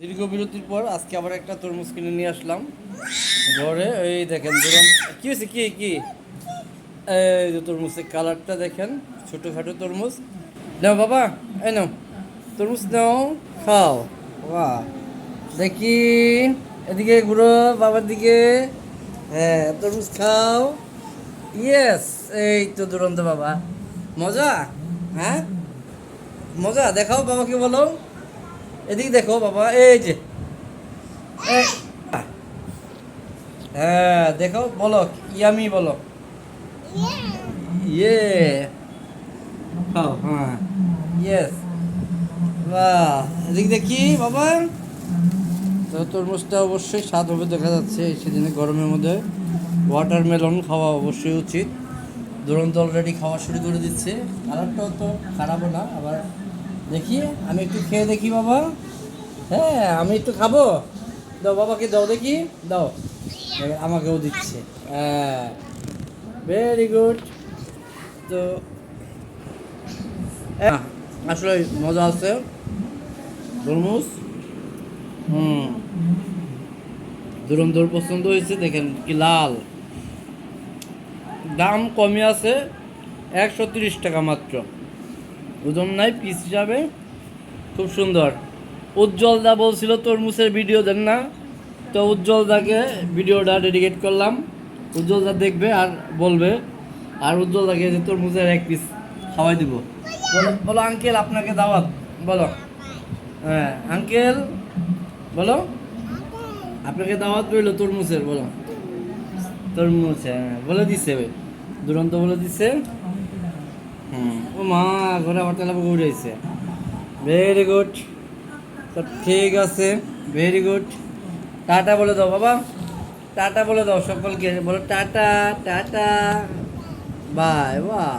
দীর্ঘ বিরতির পর আজকে আবার একটা তরমুজ কিনে নিয়ে আসলাম। ঘরে, এই দেখেন দুরন্ত কি হয়েছে? কি কি? এই যে তরমুজের কালারটা দেখেন, ছোটোখাটো তরমুজ। নাও বাবা, এই নাও। তরমুজ নাও, খাও। বাহ। দেখি, এদিকে ঘুরো, বাবার দিকে। হ্যাঁ তরমুজ খাও। ইয়েস, এই তো দুরন্ত বাবা। মজা? হ্যাঁ? মজা? দেখাও বাবাকে বলো। এদিকে দেখো বাবা, এই যে। হ্যাঁ দেখো, বলো, ইয়ামি বলো। ইয়ে। হ্যাঁ। ইয়েস। বাহ, এদিক দেখি, বাবা। তরমুজটা অবশ্যই স্বাদ হবে, দেখা যাচ্ছে সিজনে গরমের মধ্যে। ওয়াটারমেলন খাওয়া অবশ্যই উচিত। দুরন্ত অলরেডি খাওয়া শুরু করে দিচ্ছে। কালারটাও তো খারাপও না, আবার দেখি আমি একটু খেয়ে দেখি বাবা। হ্যাঁ আমি একটু খাব। দাও বাবাকে দাও দেখি। দাও। আমাকেও দিচ্ছে। হ্যাঁ। ভেরি গুড তো আসলে মজা আছে। তরমুজ? হুম। দুরন্তর পছন্দ হয়েছে, দেখেন কি লাল। দাম কমে আছে, একশো টাকা মাত্র। ওজন নাই পিস হিসাবে। খুব সুন্দর। উজ্জ্বল দা বলছিল তরমুজের ভিডিও দেন না। তো উজ্জ্বল দাকে ভিডিওটা ডেডিকেট করলাম। উজ্জ্বল দা দেখবে আর বলবে। আর উজ্জ্বল দাকে যে তরমুজের এক পিস খাওয়াই দিব। বলো আঙ্কেল আপনাকে দাওয়াত। বলো। হ্যাঁ আঙ্কেল বলো। আপনাকে দাওয়াত রইল তরমুজের, বলো। তরমুজ হ্যাঁ বলে দিছে। দুরন্ত বলে দিছে। ও মা, ঘোড়া আবার তেলা পুকুর উঠেছে ভেরি গুড তো ঠিক আছে ভেরি গুড টাটা বলে দাও বাবা। টাটা বলে দাও সকলকে। বলো টাটা টাটা। বাই বাহ